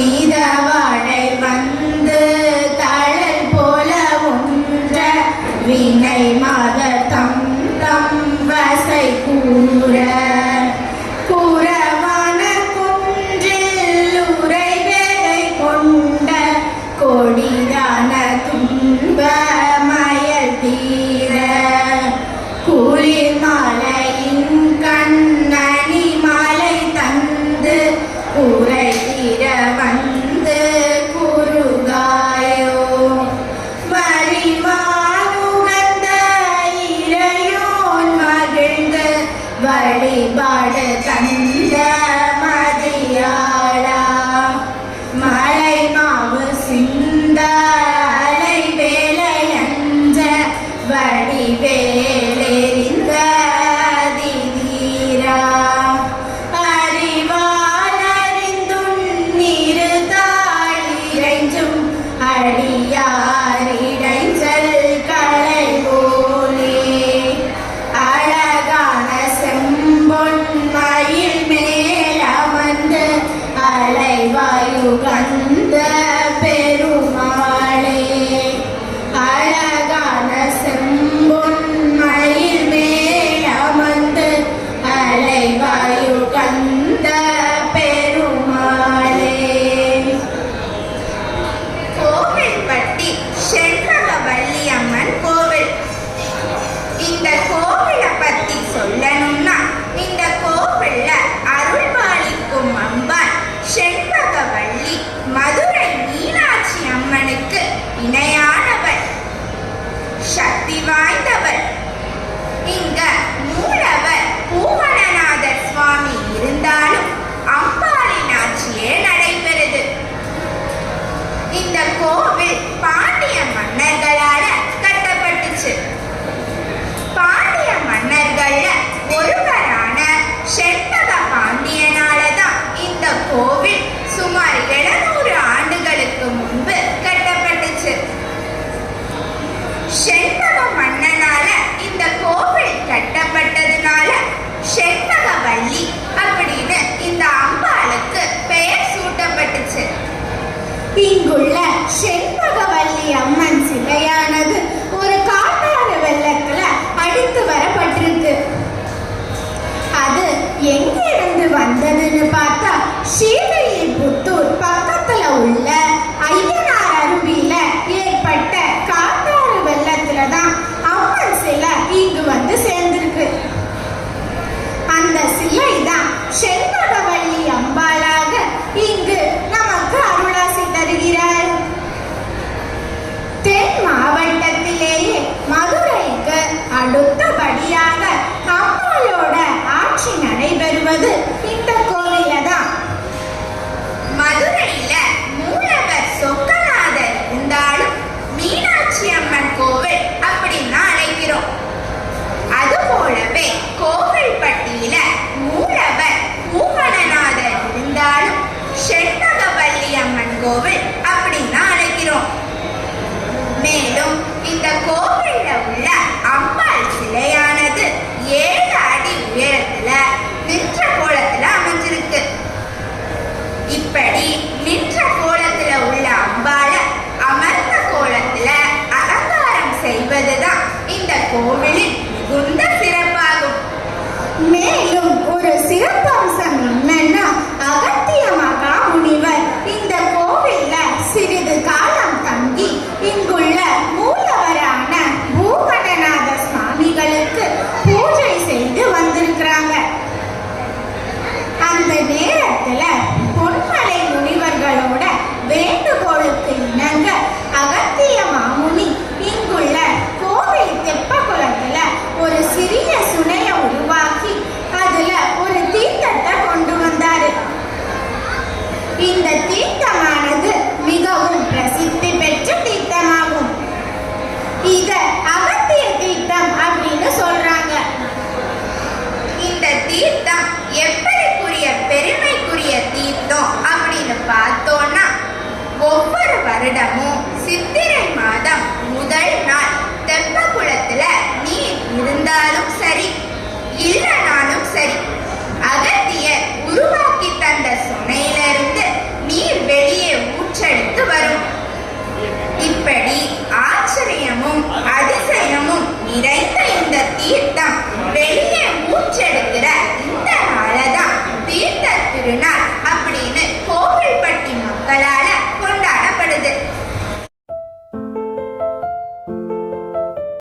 be there. Alleluia. சக்தி வாய்ந்தவள். இங்க மூல right there. இப்படி நின்ற கோலத்துல உள்ள அம்பாளை